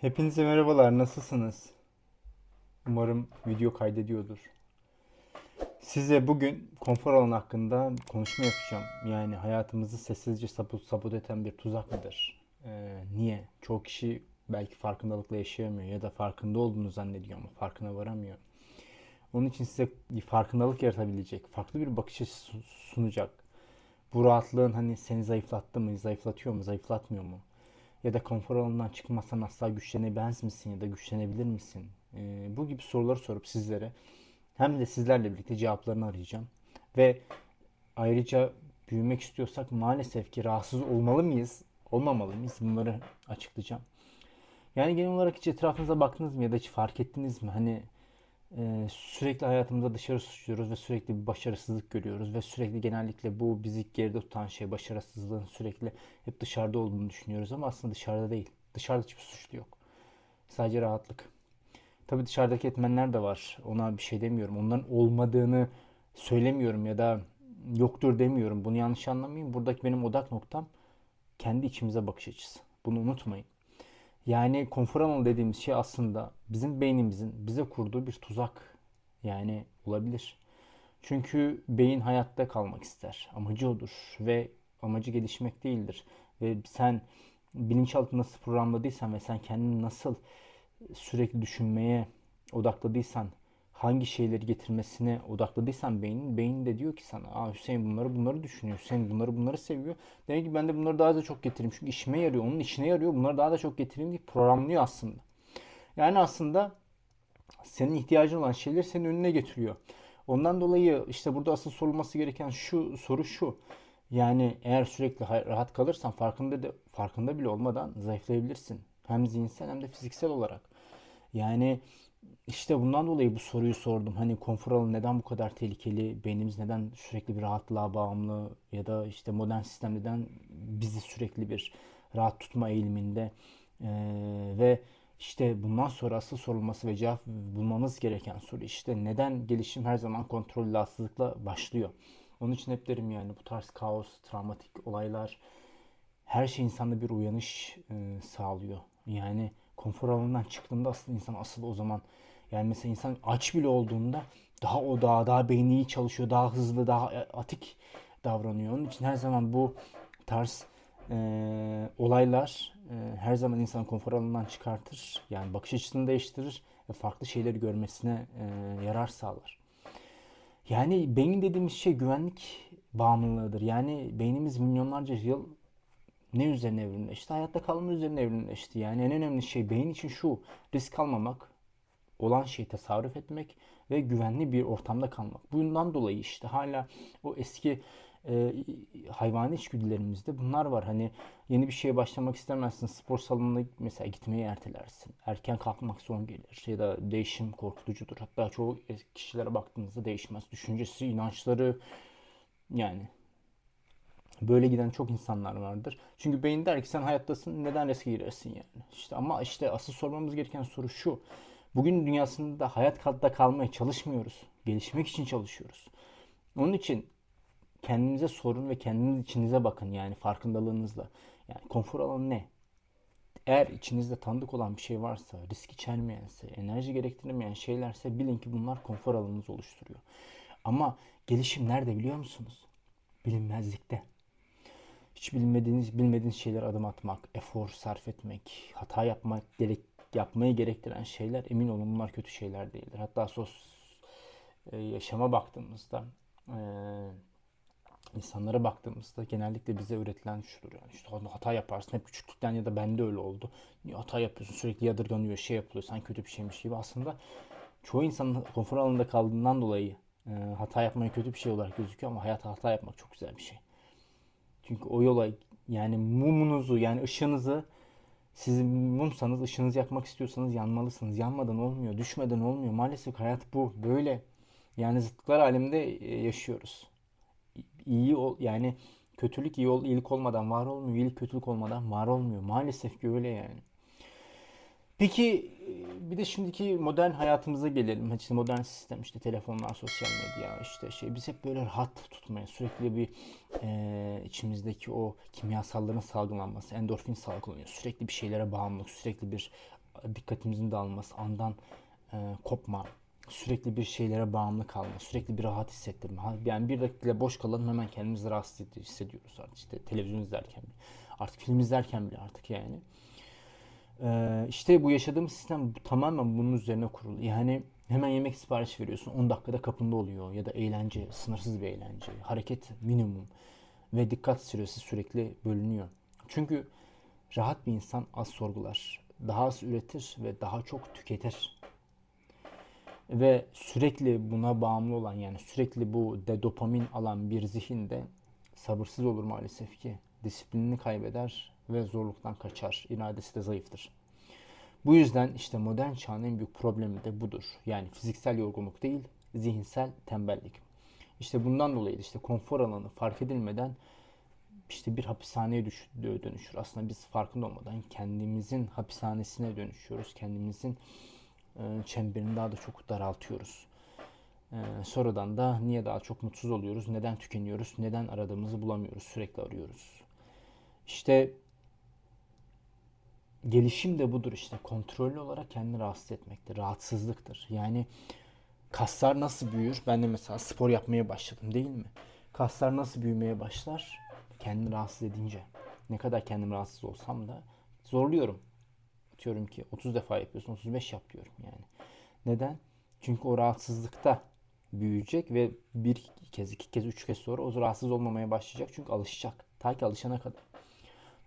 Hepinize merhabalar, nasılsınız? Umarım video kaydediyordur. Size bugün konfor alanı hakkında konuşma yapacağım. Yani hayatımızı sessizce sabot, sabot eden bir tuzak mıdır? Ee, niye? Çoğu kişi belki farkındalıkla yaşayamıyor ya da farkında olduğunu zannediyor ama farkına varamıyor. Onun için size farkındalık yaratabilecek, farklı bir bakış açısı sunacak. Bu rahatlığın hani seni zayıflattı mı, zayıflatıyor mu, zayıflatmıyor mu? Ya da konfor alanından çıkmazsan asla güçlenebilmez misin ya da güçlenebilir misin? Ee, bu gibi soruları sorup sizlere hem de sizlerle birlikte cevaplarını arayacağım. Ve ayrıca büyümek istiyorsak maalesef ki rahatsız olmalı mıyız, olmamalı mıyız bunları açıklayacağım. Yani genel olarak hiç etrafınıza baktınız mı ya da hiç fark ettiniz mi? Hani e, sürekli hayatımızda dışarı suçluyoruz ve sürekli bir başarısızlık görüyoruz ve sürekli genellikle bu bizi geride tutan şey başarısızlığın sürekli hep dışarıda olduğunu düşünüyoruz ama aslında dışarıda değil. Dışarıda hiçbir suçlu yok. Sadece rahatlık. Tabii dışarıdaki etmenler de var. Ona bir şey demiyorum. Onların olmadığını söylemiyorum ya da yoktur demiyorum. Bunu yanlış anlamayın. Buradaki benim odak noktam kendi içimize bakış açısı. Bunu unutmayın. Yani konfor alanı dediğimiz şey aslında bizim beynimizin bize kurduğu bir tuzak. Yani olabilir. Çünkü beyin hayatta kalmak ister. Amacı odur ve amacı gelişmek değildir. Ve sen bilinçaltı nasıl programladıysan ve sen kendini nasıl sürekli düşünmeye odakladıysan, hangi şeyleri getirmesine odakladıysan beynin, beyin de diyor ki sana, Aa Hüseyin bunları bunları düşünüyor, Hüseyin bunları bunları seviyor. Demek ki ben de bunları daha da çok getireyim. Çünkü işime yarıyor, onun işine yarıyor, bunları daha da çok getireyim diye programlıyor aslında. Yani aslında senin ihtiyacın olan şeyleri senin önüne getiriyor. Ondan dolayı işte burada asıl sorulması gereken şu soru şu. Yani eğer sürekli rahat kalırsan farkında da, farkında bile olmadan zayıflayabilirsin. Hem zihinsel hem de fiziksel olarak. Yani işte bundan dolayı bu soruyu sordum. Hani konfor alanı neden bu kadar tehlikeli? Beynimiz neden sürekli bir rahatlığa bağımlı? Ya da işte modern sistem neden bizi sürekli bir rahat tutma eğiliminde? Ee, ve işte bundan sonra asıl sorulması ve cevap bulmamız gereken soru işte neden gelişim her zaman kontrollü rahatsızlıkla başlıyor? Onun için hep derim yani bu tarz kaos, travmatik olaylar her şey insanda bir uyanış e, sağlıyor. Yani konfor alanından çıktığında aslında insan asıl o zaman yani mesela insan aç bile olduğunda daha o daha daha beyni iyi çalışıyor, daha hızlı, daha atik davranıyor. Onun için her zaman bu tarz e, olaylar e, her zaman insanı konfor alanından çıkartır. Yani bakış açısını değiştirir ve farklı şeyleri görmesine e, yarar sağlar. Yani beyin dediğimiz şey güvenlik bağımlılığıdır. Yani beynimiz milyonlarca yıl ne üzerine evrimleşti? Hayatta kalma üzerine evrimleşti. Yani en önemli şey beyin için şu. Risk almamak, olan şeyi tasarruf etmek ve güvenli bir ortamda kalmak. Bundan dolayı işte hala o eski e, hayvani içgüdülerimizde bunlar var. Hani yeni bir şeye başlamak istemezsin. Spor salonuna mesela gitmeyi ertelersin. Erken kalkmak zor gelir. Ya da değişim korkutucudur. Hatta çoğu kişilere baktığınızda değişmez. Düşüncesi, inançları yani Böyle giden çok insanlar vardır. Çünkü beyin der ki sen hayattasın neden riske girersin yani. İşte ama işte asıl sormamız gereken soru şu. Bugün dünyasında hayat katta kalmaya çalışmıyoruz. Gelişmek için çalışıyoruz. Onun için kendinize sorun ve kendiniz içinize bakın yani farkındalığınızla. Yani konfor alanı ne? Eğer içinizde tanıdık olan bir şey varsa, risk içermeyense, enerji gerektirmeyen şeylerse bilin ki bunlar konfor alanınızı oluşturuyor. Ama gelişim nerede biliyor musunuz? Bilinmezlikte hiç bilmediğiniz bilmediğiniz şeyler adım atmak, efor sarf etmek, hata yapmak gerek yapmayı gerektiren şeyler emin olun bunlar kötü şeyler değildir. Hatta sos e, yaşama baktığımızda e, insanlara baktığımızda genellikle bize öğretilen şudur yani işte hata yaparsın hep küçüklükten ya da bende öyle oldu. Niye hata yapıyorsun sürekli yadırganıyor şey yapılıyor sen kötü bir şeymiş gibi aslında çoğu insanın konfor alanında kaldığından dolayı e, hata yapmaya kötü bir şey olarak gözüküyor ama hayata hata yapmak çok güzel bir şey. Çünkü o yola yani mumunuzu yani ışığınızı siz mumsanız ışığınızı yakmak istiyorsanız yanmalısınız. Yanmadan olmuyor, düşmeden olmuyor. Maalesef hayat bu. Böyle yani zıtlıklar aleminde e, yaşıyoruz. İyi ol yani kötülük iyi ol, iyilik olmadan var olmuyor. İyilik kötülük olmadan var olmuyor. Maalesef ki öyle yani. Peki bir de şimdiki modern hayatımıza gelelim. İşte modern sistem, işte telefonlar, sosyal medya, işte şey biz hep böyle rahat tutmaya, sürekli bir e, içimizdeki o kimyasalların salgılanması, endorfin salgılanıyor. Sürekli bir şeylere bağımlılık, sürekli bir dikkatimizin dağılması, andan e, kopma, sürekli bir şeylere bağımlı kalma, sürekli bir rahat hissettirme. Yani bir dakika boş kalalım hemen kendimizi rahatsız ed- hissediyoruz artık işte televizyon izlerken bile. Artık film izlerken bile artık yani. Ee, işte bu yaşadığımız sistem tamamen bunun üzerine kurulu. Yani hemen yemek sipariş veriyorsun 10 dakikada kapında oluyor ya da eğlence, sınırsız bir eğlence, hareket minimum ve dikkat süresi sürekli bölünüyor. Çünkü rahat bir insan az sorgular, daha az üretir ve daha çok tüketir. Ve sürekli buna bağımlı olan yani sürekli bu de dopamin alan bir zihinde sabırsız olur maalesef ki. Disiplinini kaybeder ve zorluktan kaçar. İradesi de zayıftır. Bu yüzden işte modern çağın en büyük problemi de budur. Yani fiziksel yorgunluk değil, zihinsel tembellik. İşte bundan dolayı işte konfor alanı fark edilmeden işte bir hapishaneye dönüşür. Aslında biz farkında olmadan kendimizin hapishanesine dönüşüyoruz. Kendimizin e, çemberini daha da çok daraltıyoruz. E, sonradan da niye daha çok mutsuz oluyoruz, neden tükeniyoruz, neden aradığımızı bulamıyoruz, sürekli arıyoruz. İşte gelişim de budur işte. Kontrollü olarak kendini rahatsız etmektir, rahatsızlıktır. Yani kaslar nasıl büyür? Ben de mesela spor yapmaya başladım değil mi? Kaslar nasıl büyümeye başlar? Kendini rahatsız edince. Ne kadar kendim rahatsız olsam da zorluyorum. Atıyorum ki 30 defa yapıyorsun 35 yap diyorum yani. Neden? Çünkü o rahatsızlıkta büyüyecek ve bir kez, iki kez, üç kez sonra o rahatsız olmamaya başlayacak. Çünkü alışacak. Ta ki alışana kadar.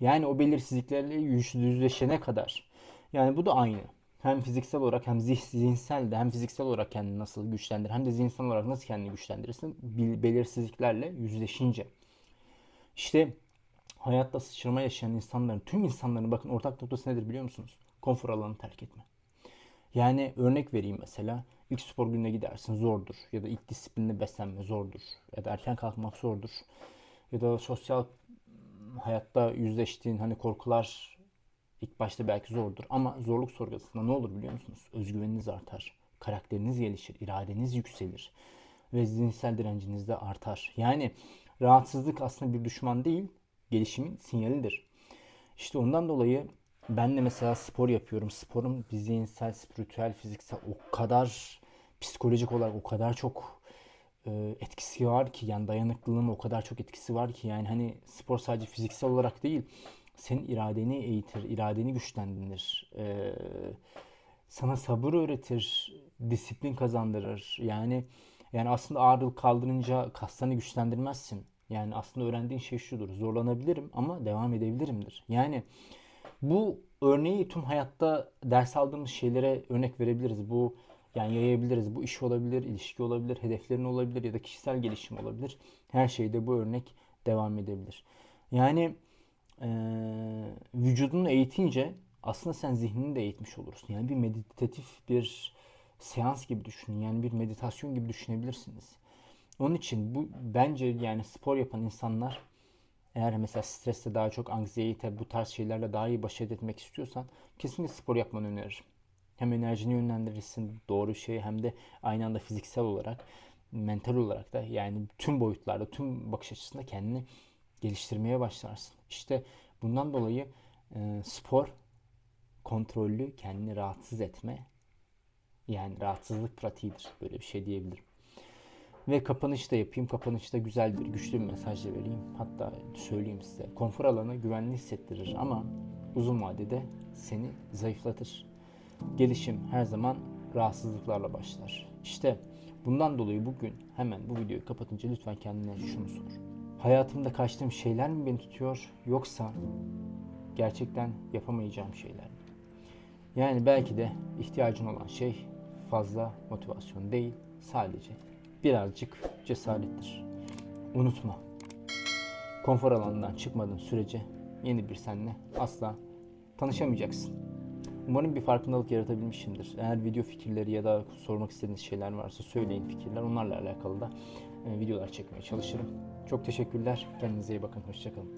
Yani o belirsizliklerle yüz- yüzleşene kadar. Yani bu da aynı. Hem fiziksel olarak hem zih- zihinsel de hem fiziksel olarak kendini nasıl güçlendirir hem de zihinsel olarak nasıl kendini güçlendirirsin belirsizliklerle yüzleşince. İşte hayatta sıçrama yaşayan insanların, tüm insanların bakın ortak noktası nedir biliyor musunuz? Konfor alanını terk etme. Yani örnek vereyim mesela. İlk spor gününe gidersin zordur. Ya da ilk disiplinli beslenme zordur. Ya da erken kalkmak zordur. Ya da sosyal hayatta yüzleştiğin hani korkular ilk başta belki zordur. Ama zorluk sonrasında ne olur biliyor musunuz? Özgüveniniz artar. Karakteriniz gelişir. iradeniz yükselir. Ve zihinsel direnciniz de artar. Yani rahatsızlık aslında bir düşman değil, gelişimin sinyalidir. İşte ondan dolayı ben de mesela spor yapıyorum. Sporun bir zihinsel, spiritüel, fiziksel o kadar psikolojik olarak o kadar çok e, etkisi var ki yani dayanıklılığın o kadar çok etkisi var ki yani hani spor sadece fiziksel olarak değil senin iradeni eğitir, iradeni güçlendirir. E, sana sabır öğretir, disiplin kazandırır. Yani yani aslında ağırlık kaldırınca kaslarını güçlendirmezsin. Yani aslında öğrendiğin şey şudur. Zorlanabilirim ama devam edebilirimdir. Yani bu örneği tüm hayatta ders aldığımız şeylere örnek verebiliriz. Bu yani yayabiliriz. Bu iş olabilir, ilişki olabilir, hedeflerin olabilir ya da kişisel gelişim olabilir. Her şeyde bu örnek devam edebilir. Yani eee vücudunu eğitince aslında sen zihnini de eğitmiş olursun. Yani bir meditatif bir seans gibi düşünün. Yani bir meditasyon gibi düşünebilirsiniz. Onun için bu bence yani spor yapan insanlar eğer mesela streste daha çok anksiyete bu tarz şeylerle daha iyi baş etmek istiyorsan kesinlikle spor yapmanı öneririm. Hem enerjini yönlendirirsin doğru şey hem de aynı anda fiziksel olarak mental olarak da yani tüm boyutlarda tüm bakış açısında kendini geliştirmeye başlarsın. İşte bundan dolayı e, spor kontrollü kendini rahatsız etme yani rahatsızlık pratiğidir. Böyle bir şey diyebilirim. Ve kapanış da yapayım. Kapanışta güzel bir, güçlü bir mesaj da vereyim. Hatta söyleyeyim size. Konfor alanı güvenli hissettirir ama uzun vadede seni zayıflatır. Gelişim her zaman rahatsızlıklarla başlar. İşte bundan dolayı bugün hemen bu videoyu kapatınca lütfen kendine şunu sor. Hayatımda kaçtığım şeyler mi beni tutuyor yoksa gerçekten yapamayacağım şeyler mi? Yani belki de ihtiyacın olan şey fazla motivasyon değil, sadece birazcık cesarettir. Unutma. Konfor alanından çıkmadığın sürece yeni bir senle asla tanışamayacaksın. Umarım bir farkındalık yaratabilmişimdir. Eğer video fikirleri ya da sormak istediğiniz şeyler varsa söyleyin fikirler. Onlarla alakalı da e, videolar çekmeye çalışırım. Çok teşekkürler. Kendinize iyi bakın. Hoşçakalın.